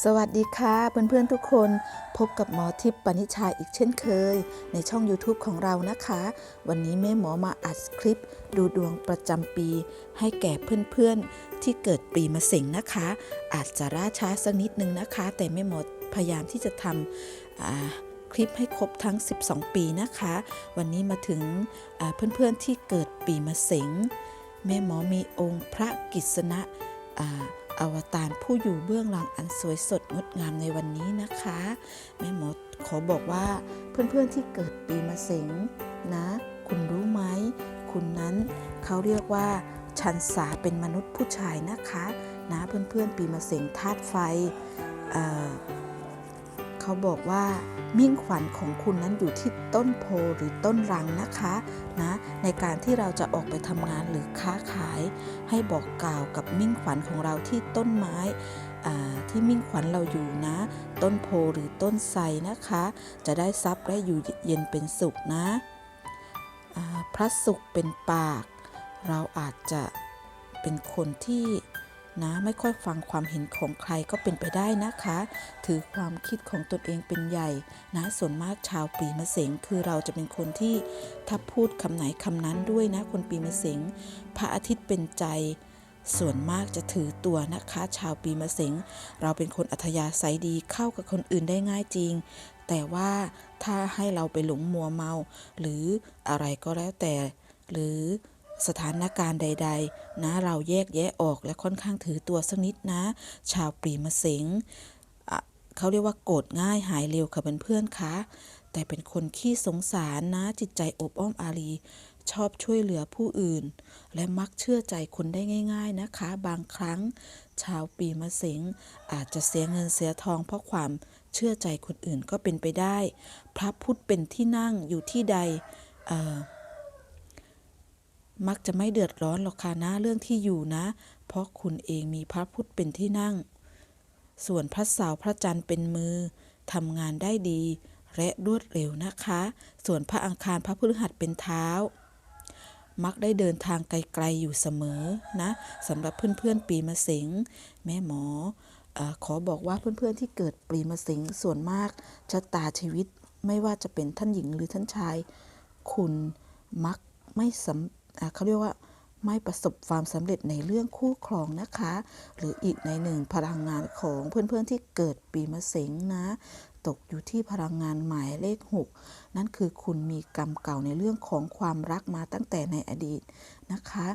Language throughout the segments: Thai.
สวัสดีค่ะเพื่อนๆทุกคนพบกับหมอทิพย์ปณิชาอีกเช่นเคย ในช่อง YouTube ของเรานะคะ วันนี้แม่หมอมาอัดคลิป ดูดวงประจำปี ให้แก่เพื่อนๆที่เกิดปีมะเสงนะคะ อาจจะล่าช้าสักนิดนึงนะคะ แต่แม่หมอพยายามที่จะทำคลิปให้ครบทั้ง 12 ปีนะคะ วันนี้มาถึงอ่าเพื่อนๆที่เกิดปีมะเสงแม่หมอมีองค์พระกิษณะ อวตารผู้อยู่เบื้องหลังอันสวยสดงดงามในวันนี้นะคะ แม่หมอขอบอกว่าเพื่อนๆที่เกิดปีมะเสงนะ คุณรู้ไหม คุณนั้นเขาเรียกว่าชันสาเป็นมนุษย์ผู้ชายนะคะ นะเพื่อนๆปีมะเสงธาตุไฟ เขาบอกว่ามิ่งขวัญของคุณนั้นอยู่ที่ต้นโพหรือต้นรังนะคะนะในการที่เราจะออกไปทำงานหรือค้าขาย ให้บอกกล่าวกับมิ่งขวัญของเราที่ต้นไม้ที่มิ่งขวัญเราอยู่นะ ต้นโพหรือต้นไทรนะคะ จะได้ทรัพย์และอยู่เย็นเป็นสุขนะพระสุขเป็นปาก เราอาจจะเป็นคนที่ นะไม่ค่อยฟังความเห็นของใครก็เป็นไปได้นะคะ ถือความคิดของตนเองเป็นใหญ่ นะส่วนมากชาวปีมะเสงคือเราจะเป็นคนที่ถ้าพูดคำไหนคำนั้นด้วยนะ คนปีมะเสงพระอาทิตย์เป็นใจส่วนมากจะถือตัวนะคะ ชาวปีมะเสงเราเป็นคนอัธยาศัยดีเข้ากับคนอื่นได้ง่ายจริง แต่ว่าถ้าให้เราไปหลงมัวเมา หรืออะไรก็แล้วแต่ หรือ สถานการณ์ใด ๆ นะ เราแยกแยะออกและค่อนข้างถือตัวสักนิดนะ ชาวปีมะเสงเขาเรียกว่าโกรธง่ายหายเร็วค่ะเพื่อนๆคะแต่เป็นคนขี้สงสารนะจิตใจอบอ้อมอารีชอบช่วยเหลือผู้อื่น และมักเชื่อใจคนได้ง่าย ๆนะคะ บางครั้ง ชาวปีมะเสงอาจจะเสียเงินเสียทองเพราะความเชื่อใจคนอื่นก็เป็นไปได้ พระพุทธเป็นที่นั่งอยู่ที่ใดเออ มักจะไม่เดือดร้อนหรอกค่ะนะเรื่องที่อยู่นะ เพราะคุณเองมีพระพุทธเป็นที่นั่ง ส่วนพระเสาร์พระจันทร์เป็นมือทำงานได้ดี และรวดเร็วนะคะ ส่วนพระอังคารพระพฤหัสเป็นเท้า มักได้เดินทางไกลๆอยู่เสมอนะสำหรับเพื่อนๆปีมะเสงแม่หมออขอบอกว่าเพื่อนๆที่เกิดปีมะเสงส่วนมากชะตาชีวิตไม่ว่าจะเป็นท่านหญิงหรือท่านชาย คุณมักไม่สำ เขาเรียกว่าไม่ประสบความสำเร็จในเรื่องคู่ครองนะคะ หรืออีกในหนึ่งพลังงานของเพื่อนๆที่เกิดปีมะเสงนะ ตกอยู่ที่พลังงานหมายเลข 6 นั่นคือคุณมีกรรมเก่าในเรื่องของความรักมาตั้งแต่ในอดีตนะคะ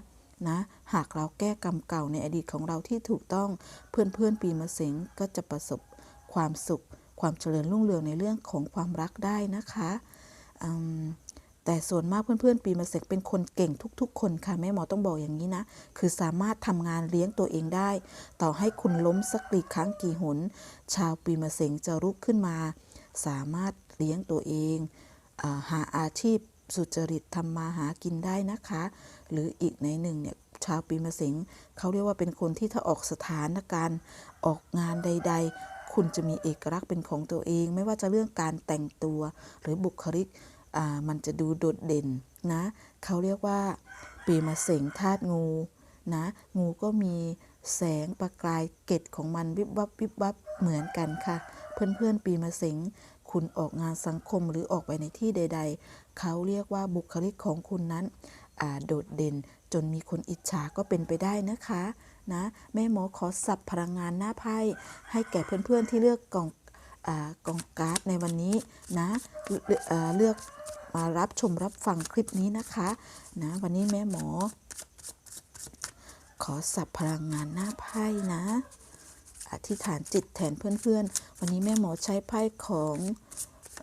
นะหากเราแก้กรรมเก่าในอดีตของเราที่ถูกต้องเพื่อนๆปีมะเสงก็จะประสบความสุข ความเจริญรุ่งเรืองในเรื่องของความรักได้นะคะอืม แต่ส่วนมากเพื่อนๆ ปีมะเสงเป็นคนเก่งทุก ๆ คนค่ะแม่หมอต้องบอกอย่างนี้นะ คือสามารถทำงานเลี้ยงตัวเองได้ ต่อให้คุณล้มสักกี่ครั้งกี่หน ชาวปีมะเสงจะลุกขึ้นมา สามารถเลี้ยงตัวเองอหาอาชีพสุจริตทำมาหากินได้นะคะ หรืออีกในหนึ่งเนี่ยชาวปีมะเสงเขาเรียกว่าเป็นคนที่ถ้าออกสถานการณ์ออกงานใด ๆ คุณจะมีเอกลักษณ์เป็นของตัวเอง ไม่ว่าจะเรื่องการแต่งตัวหรือบุคลิก มันจะดูโดดเด่นนะเขาเรียกว่าปีมะเสงธาตุงูนะงูก็มีแสงประกายเกตของมันวิบวับวิบวับเหมือนกันค่ะ เพื่อนๆปีมะเสงคุณออกงานสังคมหรือออกไปในที่ใด ๆ เขาเรียกว่าบุคลิกของคุณนั้นโดดเด่นจนมีคนอิจฉาก็เป็นไปได้นะคะนะแม่หมอขอสับพลังงานหน้าไพ่ให้แก่เพื่อนๆที่เลือกกล่อง กองการ์ดในวันนี้นะเลือกเลือกมารับชมรับฟังคลิปนี้นะคะนะวันนี้แม่หมอ ขอสับพลังงานหน้าไพ่นะอธิษฐานจิตแทนเพื่อนๆ วันนี้แม่หมอใช้ไพ่ของ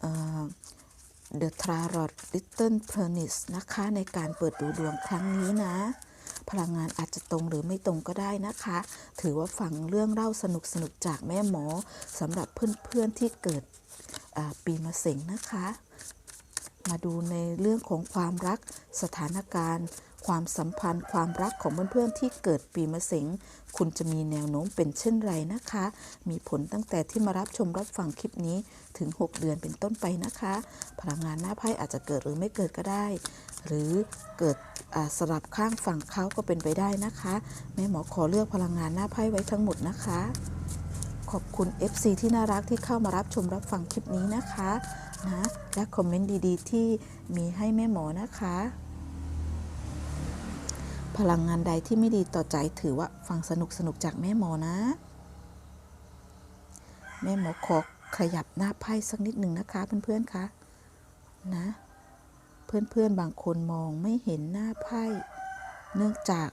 เอ่อ The Tarot Little Pernix นะคะ ในการเปิดดูดวงครั้งนี้นะ พลังงานอาจจะตรงหรือไม่ตรงก็ได้นะคะ ถือว่าฟังเรื่องเล่าสนุกๆจากแม่หมอสำหรับเพื่อนๆที่เกิดปีมะเสงนะคะ มาดูในเรื่องของความรักสถานการณ์ความสัมพันธ์ความรักของเพื่อนๆที่เกิดปีมะเสงคุณจะมีแนวโน้มเป็นเช่นไรนะคะ มีผลตั้งแต่ที่มารับชมรับฟังคลิปนี้ถึง 6 เดือนเป็นต้นไปนะคะ พลังงานหน้าไพ่อาจจะเกิดหรือไม่เกิดก็ได้ หรือเกิดสลับข้างฝั่งเขาก็เป็นไปได้นะคะ แม่หมอขอเลือกพลังงานหน้าไพ่ไว้ทั้งหมดนะคะ ขอบคุณ FC ที่น่ารักที่เข้ามารับชมรับฟังคลิปนี้นะคะนะและคอมเมนต์ดี ๆ ที่มีให้แม่หมอนะคะ พลังงานใดที่ไม่ดีต่อใจถือว่าฟังสนุกสนุกจากแม่หมอนะ แม่หมอขอขยับหน้าไพ่สักนิดหนึ่งนะคะเพื่อนๆคะนะ เพื่อนๆบางคนมองไม่เห็นหน้าไพ่ เนื่องจาก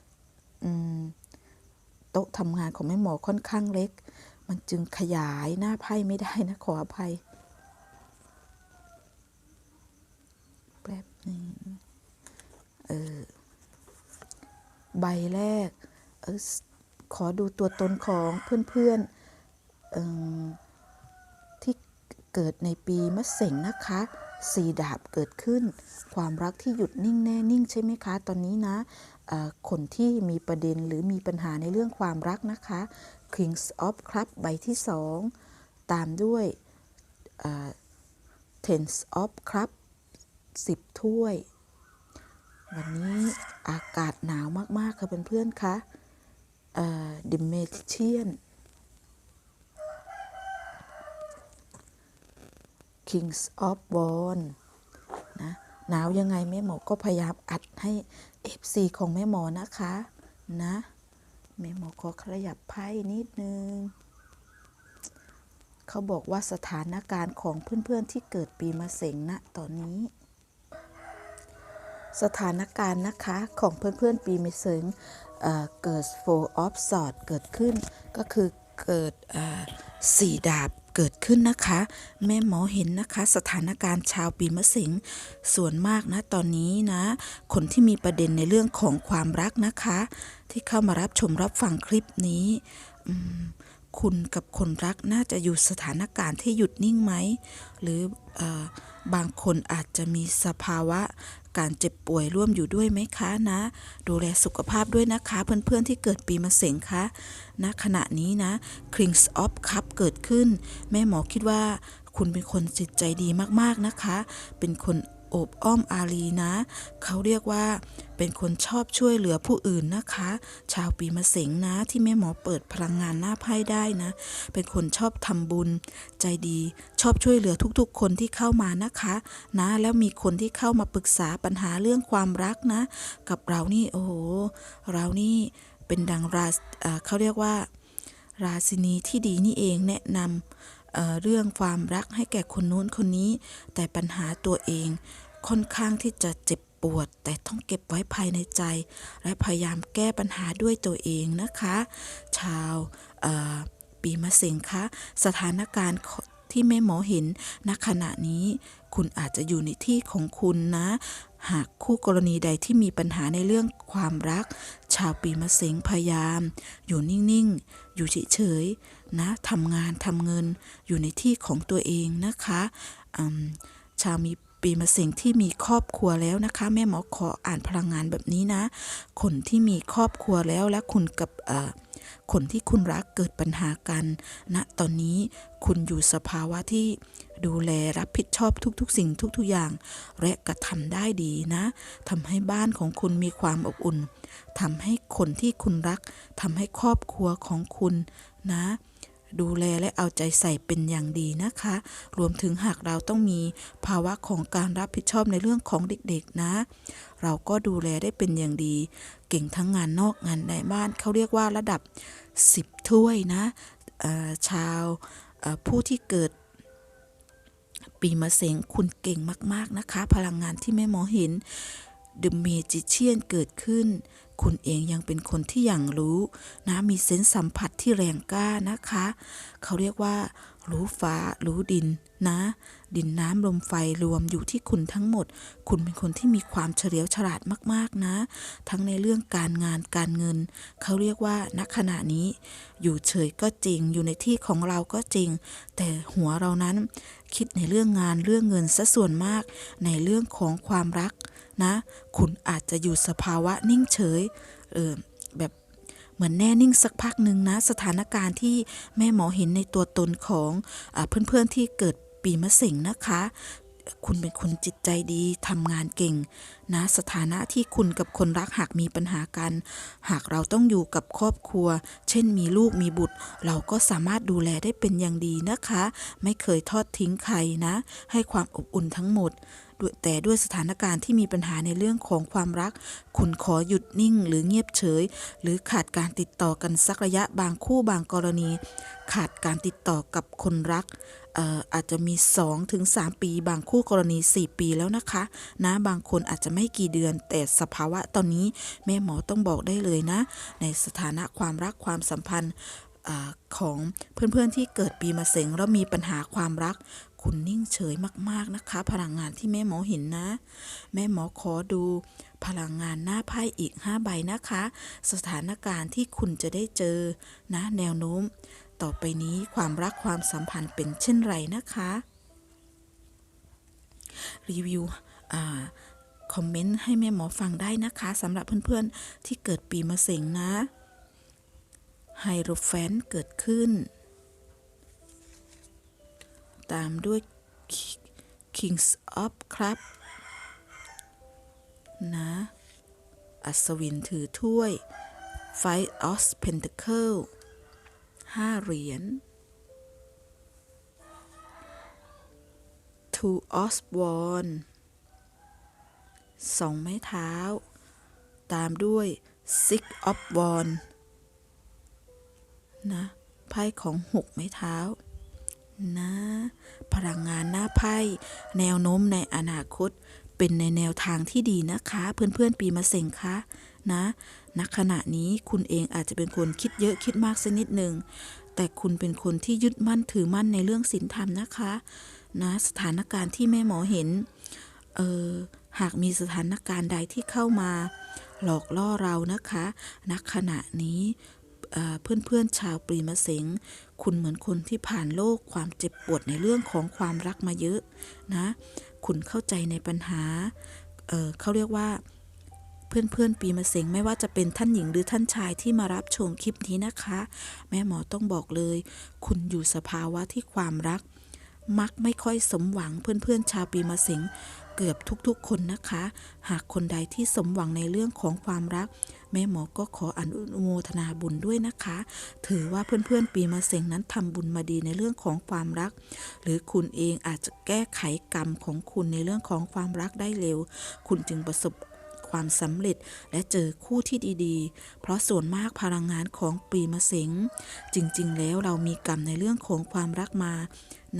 โต๊ะทำงานของแม่หมอค่อนข้างเล็ก มันจึงขยายหน้าไพ่ไม่ได้นะขออภัยแป๊บนึงเออใบแรกเออขอดูตัวตนของเพื่อนๆเอิ่มที่เกิดในปีมะเส็งนะคะ สี่ดาบเกิดขึ้น ความรักที่หยุดนิ่งแน่นิ่งใช่ไหมคะ ตอนนี้นะคนที่มีประเด็นหรือมีปัญหาในเรื่องความรักนะคะ Kings of Cup ใบที่สองตามด้วย Ten of Cup สิบถ้วย วันนี้อากาศหนาวมาก ๆ ค่ะเพื่อนๆคะเอ่อ The Magician Kings of w o n นะหนาวยังไงแม่หมอก็พยายามอัดให้ FC ของแม่หมอนะคะนะแม่หมอขอขยับไพ่นิดนึง เขาบอกว่าสถานการณ์ของเพื่อนๆที่เกิดปีมะเสงณตอนนี้ สถานการณ์นะคะของเพื่อนๆปีมะเสงเเกิด four of swords เกิดขึ้นก็คือเกิดสี่ดาบ เกิดขึ้นนะคะ แม่หมอเห็นนะคะ สถานการณ์ชาวปีมะเสงส่วนมากนะตอนนี้นะ คนที่มีประเด็นในเรื่องของความรักนะคะ ที่เข้ามารับชมรับฟังคลิปนี้ คุณกับคนรักน่าจะอยู่สถานการณ์ที่หยุดนิ่งไหม หรืออบางคนอาจจะมีสภาวะการเจ็บป่วยร่วมอยู่ด้วยไหมคะนะ ดูแลสุขภาพด้วยนะคะ เพื่อนๆที่เกิดปีมะเสงคะณขณะนี้นะ Kings of Cup เกิดขึ้น แม่หมอคิดว่าคุณเป็นคนจิตใจดีมากๆนะคะ เป็นคน โอบอ้อมอารีนะ เขาเรียกว่า เป็นคนชอบช่วยเหลือผู้อื่นนะคะ ชาวปีมะเสงนะที่แม่หมอเปิดพลังงานหน้าไพ่ได้นะ เป็นคนชอบทำบุญ ใจดีชอบช่วยเหลือทุกๆ คนที่เข้ามานะคะ นะ แล้วมีคนที่เข้ามาปรึกษาปัญหาเรื่องความรักนะ กับเรานี่โอ้โหเรานี่เป็นดังราเขาเรียกว่า ราศีนีที่ดีนี่เองแนะนำ เเรื่องความรักให้แก่คนนู้นคนนี้ แต่ปัญหาตัวเองค่อนข้างที่จะเจ็บปวด แต่ต้องเก็บไว้ภายในใจ และพยายามแก้ปัญหาด้วยตัวเองนะคะ ชาวปีมะเสงคะสถานการณ์ที่แม่หมอเห็นณขณะนี้คุณอาจจะอยู่ในที่ของคุณนะ หากคู่กรณีใดที่มีปัญหาในเรื่องความรัก ชาวปีมะเสงพยายาม อยู่นิ่ง ๆ อยู่เฉย ๆ นะทำงานทำเงินอยู่ในที่ของตัวเองนะคะชาวมีปีมะเสงที่มีครอบครัวแล้วนะคะ แม่หมอขออ่านพลังงานแบบนี้นะ คนที่มีครอบครัวแล้วและคุณกับคนที่คุณรักเกิดปัญหากันณนะตอนนี้คุณอยู่สภาวะที่ดูแลรับผิดชอบทุกๆ สิ่งทุก ๆ อย่าง และกระทำได้ดีนะทำให้บ้านของคุณมีความอบอุ่นทำให้คนที่คุณรักทำให้ครอบครัวของคุณนะ ดูแลและเอาใจใส่เป็นอย่างดีนะคะ รวมถึงหากเราต้องมีภาวะของการรับผิดชอบในเรื่องของเด็กๆนะ เราก็ดูแลได้เป็นอย่างดี เก่งทั้งงานนอกงานในบ้านเขาเรียกว่าระดับ 10 ถ้วยนะชาวผู้ที่เกิดปีมะเสงคุณเก่งมาก ๆ นะคะ พลังงานที่แม่หมอเห็น The Magician เกิดขึ้น คุณเองยังเป็นคนที่อย่างรู้นะมีเซนส์สัมผัสที่แรงกล้านะคะ เขาเรียกว่า รู้ฟ้ารู้ดินนะ ดินน้ำลมไฟรวมอยู่ที่คุณทั้งหมด คุณเป็นคนที่มีความเฉลียวฉลาดมากๆนะ ทั้งในเรื่องการงานการเงิน เขาเรียกว่าณขณะนี้ อยู่เฉยก็จริง อยู่ในที่ของเราก็จริง แต่หัวเรานั้นคิดในเรื่องงานเรื่องเงินซะส่วนมาก ในเรื่องของความรัก นะ คุณอาจจะอยู่สภาวะนิ่งเฉย เออแบบเหมือนแน่นิ่งสักพักหนึ่งนะ สถานการณ์ที่แม่หมอเห็นในตัวตนของอเพื่อนๆที่เกิดปีมะเสงนะคะ คุณเป็นคนจิตใจดีทำงานเก่งนะ สถานะที่คุณกับคนรักหากมีปัญหากัน หากเราต้องอยู่กับครอบครัว เช่นมีลูกมีบุตร เราก็สามารถดูแลได้เป็นอย่างดีนะคะ ไม่เคยทอดทิ้งใครนะ ให้ความอบอุ่นทั้งหมด แต่ด้วยสถานการณ์ที่มีปัญหาในเรื่องของความรัก คุณขอหยุดนิ่งหรือเงียบเฉย หรือขาดการติดต่อกันสักระยะบางคู่บางกรณี ขาดการติดต่อกับคนรักอาจจะมี2-3ถึง3ปี บางคู่กรณี 4 ปีแล้วนะคะ นะบางคนอาจจะไม่กี่เดือน แต่สภาวะตอนนี้แม่หมอต้องบอกได้เลยนะ ในสถานะความรักความสัมพันธ์ของเพื่อนๆที่เกิดปีมะเสงแล้วมีปัญหาความรัก คุณนิ่งเฉยมากๆนะคะ พลังงานที่แม่หมอเห็นนะ แม่หมอขอดูพลังงานหน้าไพ่อีก 5 ใบนะคะ สถานการณ์ที่คุณจะได้เจอนะ แนวโน้ม ต่อไปนี้ความรักความสัมพันธ์เป็นเช่นไรนะคะ รีวิวอาคอมเมนต์ให้แม่หมอฟังได้นะคะสำหรับเพื่อนๆที่เกิดปีมะเสงนะไฮโรแฟนเกิดขึ้น ตามด้วย Kings of ครับนะ อัศวินถือถ้วย Five of Pentacle ห้าเหรียญ Two of Wands สองไม้เท้า ตามด้วย Six of Wands นะ ไพ่ของหกไม้เท้า นะ พลังงานหน้าไพ่แนวโน้มในอนาคต เป็นในแนวทางที่ดีนะคะ เพื่อนๆปีมะเสงคะนะณขณะนี้คุณเองอาจจะเป็นคนคิดเยอะคิดมากสักนิดหนึ่งแต่คุณเป็นคนที่ยึดมั่นถือมั่นในเรื่องศีลธรรมนะคะนะสถานการณ์ที่แม่หมอเห็นเออหากมีสถานการณ์ใดที่เข้ามา หลอกล่อเรานะคะณขณะนี้ เพื่อนๆชาวปรีมะเสงคุณเหมือนคนที่ผ่านโลกความเจ็บปวดในเรื่องของความรักมาเยอะนะ คุณเข้าใจในปัญหาเเขาเรียกว่าเพื่อนๆปีมะเสงไม่ว่าจะเป็นท่านหญิงหรือท่านชายที่มารับชมคลิปนี้นะคะ แม่หมอต้องบอกเลย คุณอยู่สภาวะที่ความรัก มักไม่ค่อยสมหวังเพื่อนๆชาวปีมะเสง กือบทุกๆ คนนะคะ หากคนใดที่สมหวังในเรื่องของความรัก แม่หมอก็ขออนุโมทนาบุญด้วยนะคะ ถือว่าเพื่อนๆ ปีมะเสงนั้นทำบุญมาดีในเรื่องของความรัก หรือคุณเองอาจจะแก้ไขกรรมของคุณในเรื่องของความรักได้เร็ว คุณจึงประสบความสำเร็จและเจอคู่ที่ดีๆ เพราะส่วนมากพลังงานของปีมะเสงจริงๆ แล้วเรามีกรรมในเรื่องของความรักมา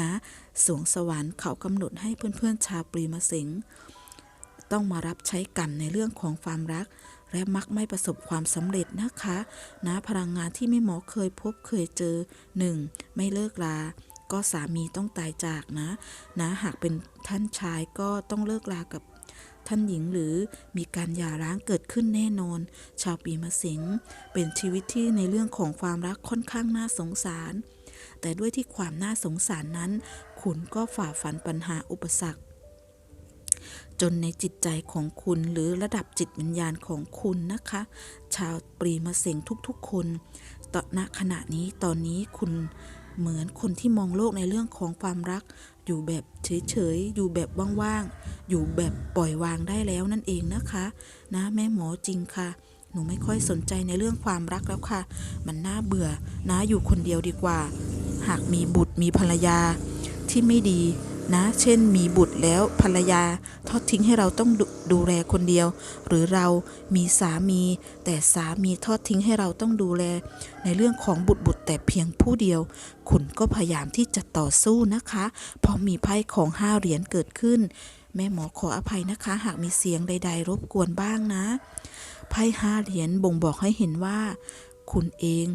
นะ สวงสวรรค์เขากำหนดให้เพื่อนๆชาวปีมะเสงต้องมารับใช้กรรมในเรื่องของความรัก และมักไม่ประสบความสำเร็จนะคะ นะพลังงานที่แม่หมอเคยพบเคยเจอ 1. ไม่เลิกลา ก็สามีต้องตายจากนะ นะหากเป็นท่านชายก็ต้องเลิกลากับท่านหญิงหรือมีการหย่าร้างเกิดขึ้นแน่นอน ชาวปีมะเสงเป็นชีวิตที่ในเรื่องของความรักค่อนข้างน่าสงสาร แต่ด้วยที่ความน่าสงสารนั้น คุณก็ฝ่าฟันปัญหาอุปสรรค จนในจิตใจของคุณหรือระดับจิตวิญญาณของคุณนะคะ ชาวปรีมาเสงทุกๆ คนตอนณขณะนี้ตอนนี้คุณเหมือนคนที่มองโลกในเรื่องของความรัก อยู่แบบเฉยๆ อยู่แบบว่างๆ อยู่แบบปล่อยวางได้แล้วนั่นเองนะคะ นะแม่หมอจริงค่ะ หนูไม่ค่อยสนใจในเรื่องความรักแล้วค่ะ มันน่าเบื่อนะอยู่คนเดียวดีกว่า หากมีบุตรมีภรรยาที่ไม่ดีนะ เช่นมีบุตรแล้วภรรยา ทอดทิ้งให้เราต้องดดูแลคนเดียว หรือเรามีสามี แต่สามีทอดทิ้งให้เราต้องดูแล ในเรื่องของบุตรบุตรแต่เพียงผู้เดียว คุณก็พยายามที่จะต่อสู้นะคะ เพราะมีไพ่ของห้าเหรียญเกิดขึ้น แม่หมอขออภัยนะคะ หากมีเสียงใด ๆ รบกวนบ้างนะ ไพ่ห้าเหรียญบ่งบอกให้เห็นว่า คุณเอง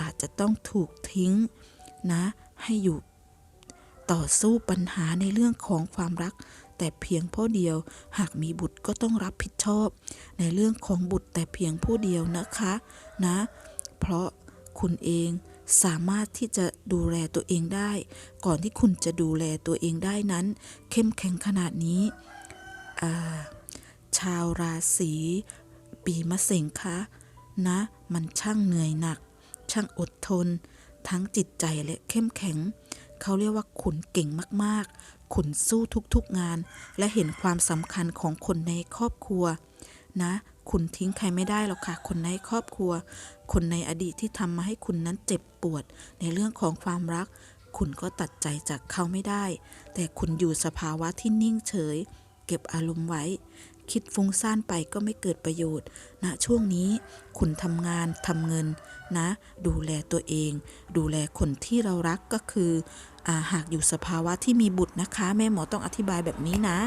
อาจจะต้องถูกทิ้งนะ ให้อยู่ต่อสู้ปัญหาในเรื่องของความรัก แต่เพียงผู้เดียว หากมีบุตรก็ต้องรับผิดชอบ ในเรื่องของบุตรแต่เพียงผู้เดียวนะคะนะ เพราะคุณเองสามารถที่จะดูแลตัวเองได้ ก่อนที่คุณจะดูแลตัวเองได้นั้น เข้มแข็งขนาดนี้ ชาวราศี ปีมะเสงคะ นะ มันช่างเหนื่อยหนัก ช่างอดทน ทั้งจิตใจและเข้มแข็ง เขาเรียกว่าขุนเก่งมากๆคุณสู้ทุกๆงาน และเห็นความสำคัญของคนในครอบครัว นะคุณทิ้งใครไม่ได้หรอกค่ะ คนในครอบครัว คนในอดีตที่ทำมาให้คุณนั้นเจ็บปวด ในเรื่องของความรัก คุณก็ตัดใจจากเขาไม่ได้ แต่คุณอยู่สภาวะที่นิ่งเฉย เก็บอารมณ์ไว้ คิดฟุ้งซ่านไปก็ไม่เกิดประโยชน์ณนะช่วงนี้คุณทำงานทำเงินนะ ดูแลตัวเอง ดูแลคนที่เรารักก็คืออาหากอยู่สภาวะที่มีบุตรนะคะ แม่หมอต้องอธิบายแบบนี้นะ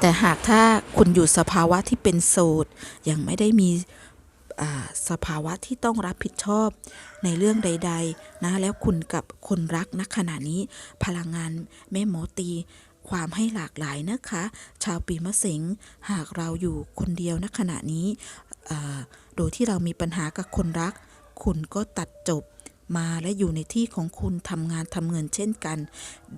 แต่หากถ้าคุณอยู่สภาวะที่เป็นโสดยังไม่ได้มีสภาวะที่ต้องรับผิดชอบในเรื่องใด ๆ นะ แล้วคุณกับคนรักณขณะนี้ พลังงานแม่หมอตี ความให้หลากหลายนะคะ ชาวปีมะเสงหากเราอยู่คนเดียวณขณะนี้ โดยที่เรามีปัญหากับคนรัก คุณก็ตัดจบ มาและอยู่ในที่ของคุณทำงานทำเงินเช่นกัน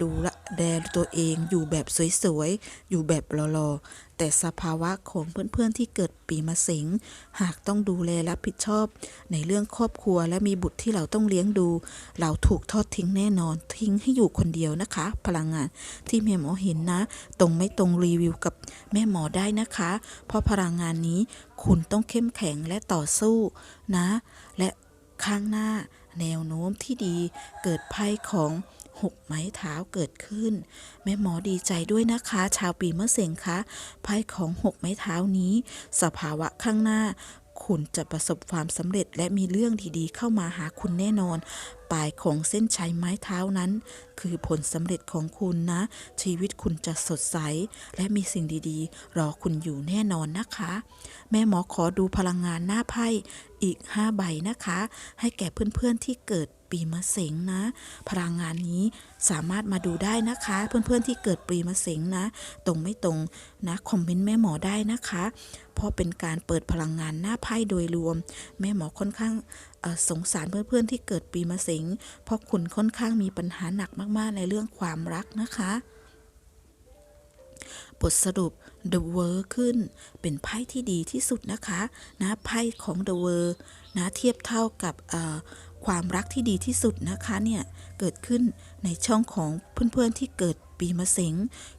ดูแลตัวเองอยู่แบบสวยๆ อยู่แบบหล่อๆ แต่สภาวะของเพื่อนๆที่เกิดปีมะเสงหากต้องดูแลรับผิดชอบ ในเรื่องครอบครัวและมีบุตรที่เราต้องเลี้ยงดู เราถูกทอดทิ้งแน่นอนทิ้งให้อยู่คนเดียวนะคะ พลังงานที่แม่หมอเห็นนะ ตรงไม่ตรงรีวิวกับแม่หมอได้นะคะ เพราะพลังงานนี้คุณต้องเข้มแข็งและต่อสู้นะ และข้างหน้า แนวโน้มที่ดีเกิดไพ่ของหกไม้เท้าเกิดขึ้น แม่หมอดีใจด้วยนะคะ ชาวปีมะเสงคะไพ่ของหกไม้เท้านี้ สภาวะข้างหน้า คุณจะประสบความสำเร็จและมีเรื่องดีๆ เข้ามาหาคุณแน่นอน ปลายของเส้นชัยไม้เท้านั้น คือผลสำเร็จของคุณนะ ชีวิตคุณจะสดใส และมีสิ่งดีๆ รอคุณอยู่แน่นอนนะคะ แม่หมอขอดูพลังงานหน้าไพ่อีก 5 ใบนะคะ ให้แก่เพื่อนๆที่เกิด ปีมะเสงนะ พลังงานนี้สามารถมาดูได้นะคะ เพื่อนๆที่เกิดปีมะเสงนะ ตรงไม่ตรงนะคอมเมนต์แม่หมอได้นะคะ เพราะเป็นการเปิดพลังงานหน้าไพ่โดยรวม แม่หมอค่อนข้างสงสารเพื่อนๆที่เกิดปีมะเสงเพราะคุณค่อนข้างมีปัญหาหนักมากๆในเรื่องความรักนะคะบทสรุป The World ขึ้น เป็นไพ่ที่ดีที่สุดนะคะ นะไพ่ของ The World นะเทียบเท่ากับ ความรักที่ดีที่สุดนะคะเนี่ยเกิดขึ้นในช่องของเพื่อนๆที่เกิดปีมะเสง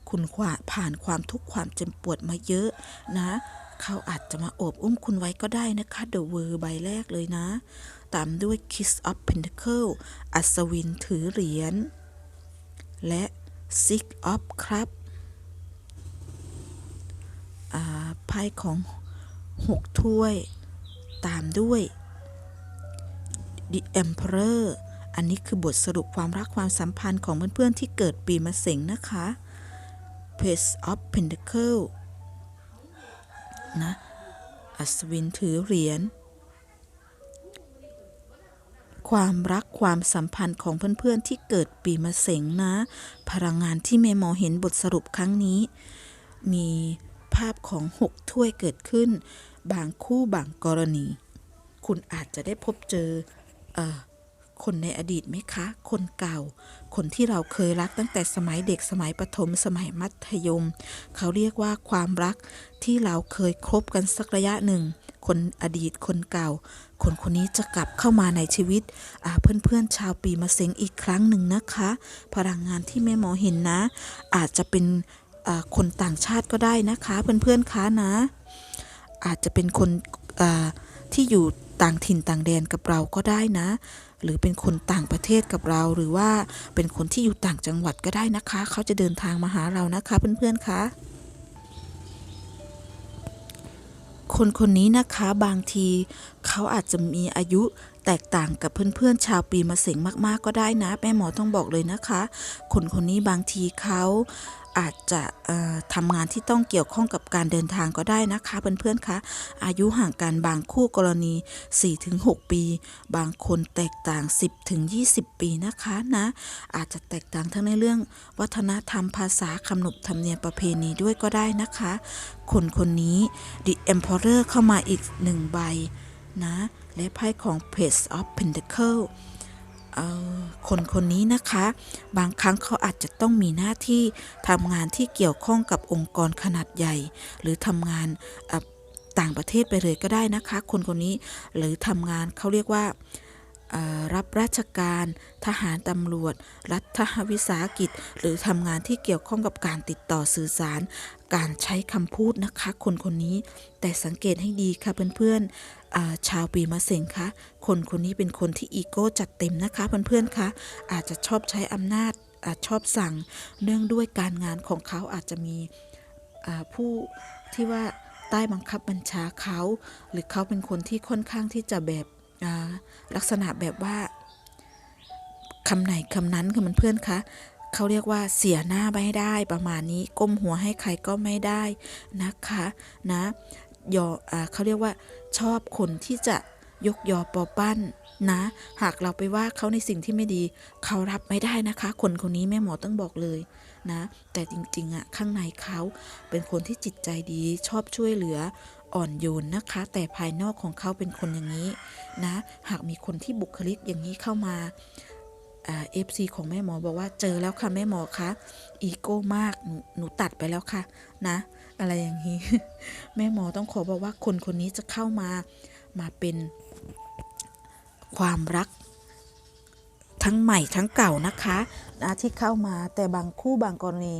คุณขวาผ่านความทุกข์ความเจ็บปวดมาเยอะนะ เขาอาจจะมาโอบอุ้มคุณไว้ก็ได้นะคะ The World ใบแรกเลยนะ ตามด้วย Kiss of Pentacle อัศวินถือเหรียญ และ Six of ครับไพ่ของ 6 ถ้วย ตามด้วย The Emperor อันนี้คือบทสรุปความรักความสัมพันธ์ของเพื่อนๆที่เกิดปีมะเสงนะคะ Page of Pentacle นะ อัศวินถือเหรียญ ความรักความสัมพันธ์ของเพื่อนๆที่เกิดปีมะเสงนะ พลังงานที่เมมอเห็นบทสรุปครั้งนี้ มีภาพของหกถ้วยเกิดขึ้น บางคู่บางกรณี คุณอาจจะได้พบเจอ คนในอดีตไหมคะ คนเก่า คนที่เราเคยรักตั้งแต่สมัยเด็กสมัยประถมสมัยมัธยม เขาเรียกว่าความรักที่เราเคยคบกันสักระยะหนึ่ง คนอดีตคนเก่า คนคนนี้จะกลับเข้ามาในชีวิตเพื่อนๆชาวปีมะเสงอีกครั้งหนึ่งนะคะ พลังงานที่แม่หมอเห็นนะ อาจจะเป็นคนต่างชาติก็ได้นะคะ เพื่อนๆคะนะ อาจจะเป็นคนอ ที่อยู่ต่างถิ่นต่างแดนกับเราก็ได้นะ หรือเป็นคนต่างประเทศกับเรา หรือว่าเป็นคนที่อยู่ต่างจังหวัดก็ได้นะคะ เขาจะเดินทางมาหาเรานะคะ เพื่อนๆคะคนคนนี้นะคะบางทีเขาอาจจะมีอายุแตกต่างกับเพื่อนๆชาวปีมะเสงมากๆก็ได้นะ แม่หมอต้องบอกเลยนะคะ คนคนนี้บางทีเขา อาจจะทำงานที่ต้องเกี่ยวข้องกับการเดินทางก็ได้นะคะเพื่อนๆคะอายุห่างกันบางคู่กรณี 4-6 ปี บางคนแตกต่าง 10-20 ปีนะคะนะอาจจะแตกต่างทั้งในเรื่อง วัฒนธรรมภาษาคำนบธรรมเนียมประเพณีด้วยก็ได้นะคะ คนคนนี้ The Emperor เข้ามาอีกหนึ่งใบนะและไพ่ของ Page of Pentacle เอ่อ คนคนนี้นะคะ บางครั้งเขาอาจจะต้องมีหน้าที่ทำงานที่เกี่ยวข้องกับองค์กรขนาดใหญ่ หรือทำงานต่างประเทศไปเลยก็ได้นะคะ คนคนนี้หรือทำงานเขาเรียกว่ารับราชการ ทหารตำรวจ รัฐวิสาหกิจ หรือทำงานที่เกี่ยวข้องกับการติดต่อสื่อสาร การใช้คำพูดนะคะ คนคนนี้ แต่สังเกตให้ดีค่ะเพื่อนๆอ่า ชาวปีมะเสงคะคนคนนี้เป็นคนที่อีโก้จัดเต็มนะคะเพื่อนๆคะอาจจะชอบใช้อำนาจอาจชอบสั่ง เนื่องด้วยการงานของเขาอาจจะมีผู้ที่ว่าใต้บังคับบัญชาเขา หรือเขาเป็นคนที่ค่อนข้างที่จะแบบลักษณะแบบว่าคำไหนคำนั้นค่ะเพื่อนๆคะเขาเรียกว่าเสียหน้าไม่ได้ประมาณนี้ก้มหัวให้ใครก็ไม่ได้นะคะนะยออเขาเรียกว่า ชอบคนที่จะยกยอปอปั้นนะ หากเราไปว่าเขาในสิ่งที่ไม่ดี เขารับไม่ได้นะคะ คนคนนี้แม่หมอต้องบอกเลยนะ แต่จริงๆอะข้างในเขาเป็นคนที่จิตใจดีชอบช่วยเหลืออ่อนโยนนะคะ แต่ภายนอกของเขาเป็นคนอย่างนี้นะ หากมีคนที่บุคลิกอย่างนี้เข้ามาเอฟซีของแม่หมอบอกว่าเจอแล้วค่ะแม่หมอคะอีโก้มากหนูหนูตัดไปแล้วค่ะนะ อะไรอย่างนี้ แม่หมอต้องขอบอกว่าคนคนนี้จะเข้ามามาเป็นความรัก ทั้งใหม่ทั้งเก่านะคะนะที่เข้ามาแต่บางคู่บางกรณี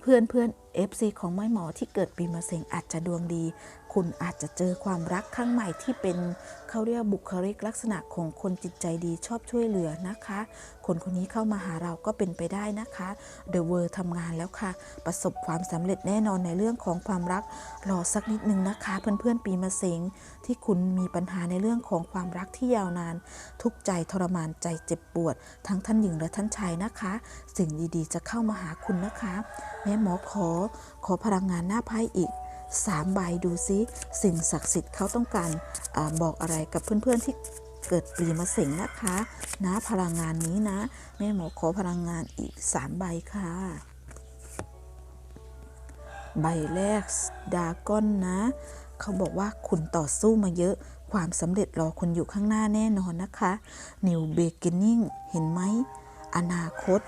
เพื่อนเพื่อน FC ของแม่หมอที่เกิดปีมะเสงอาจจะดวงดี คุณอาจจะเจอความรักครั้งใหม่ที่เป็นเขาเรียกบุคลิกลักษณะของคนจิตใจดีชอบช่วยเหลือนะคะ คนคนนี้เข้ามาหาเราก็เป็นไปได้นะคะ The World ทำงานแล้วค่ะ ประสบความสำเร็จแน่นอนในเรื่องของความรักรอสักนิดนึงนะคะ เพื่อนๆปีมะเสงที่คุณมีปัญหาในเรื่องของความรักที่ยาวนาน ทุกใจทรมานใจเจ็บปวด ทั้งท่านหญิงและท่านชายนะคะ สิ่งดีๆ จะเข้ามาหาคุณนะคะ แม่หมอขอขอพลังงานหน้าไพ่อีก สามใบดูซิ สิ่งศักดิ์สิทธิ์เขาต้องการอบอกอะไรกับเพื่อนๆที่เกิดปีมะเสงนะคะนะพลังงานนี้นะ แม่หมอขอพลังงานอีกสามใบค่ะ ใบแรกดาก้อนนะ เขาบอกว่าคุณต่อสู้มาเยอะความสำเร็จรอคุณอยู่ข้างหน้าแน่นอนนะคะ New Beginning เห็นไหม อนาคต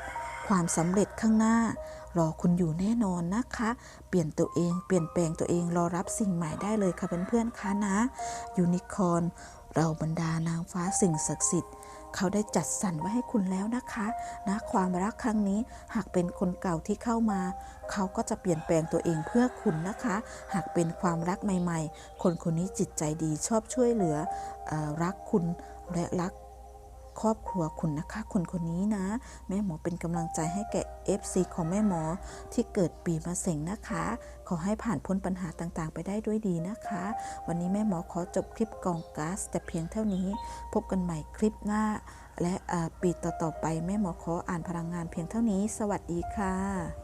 ความสำเร็จข้างหน้า รอคุณอยู่แน่นอนนะคะ เปลี่ยนตัวเอง เปลี่ยนแปลงตัวเองรอรับสิ่งใหม่ได้เลยค่ะเพื่อนๆคะนะ ยูนิคอร์นเราบรรดานางฟ้าสิ่งศักดิ์สิทธิ์เขาได้จัดสรรไว้ให้คุณแล้วนะคะนะความรักครั้งนี้หากเป็นคนเก่าที่เข้ามา เขาก็จะเปลี่ยนแปลงตัวเองเพื่อคุณนะคะ หากเป็นความรักใหม่ ๆ คนคนนี้จิตใจดีชอบช่วยเหลืออรักคุณและรัก ครอบครัวคุณนะคะคนคนนี้นะ แม่หมอเป็นกำลังใจให้แก่ FC ของแม่หมอที่เกิดปีมะเสงนะคะ ขอให้ผ่านพ้นปัญหาต่างๆ ไปได้ด้วยดีนะคะ วันนี้แม่หมอขอจบคลิปกองก๊าซแต่เพียงเท่านี้ พบกันใหม่คลิปหน้า และปีต่อๆไปแม่หมอขออ่านพลังงานเพียงเท่านี้ สวัสดีค่ะ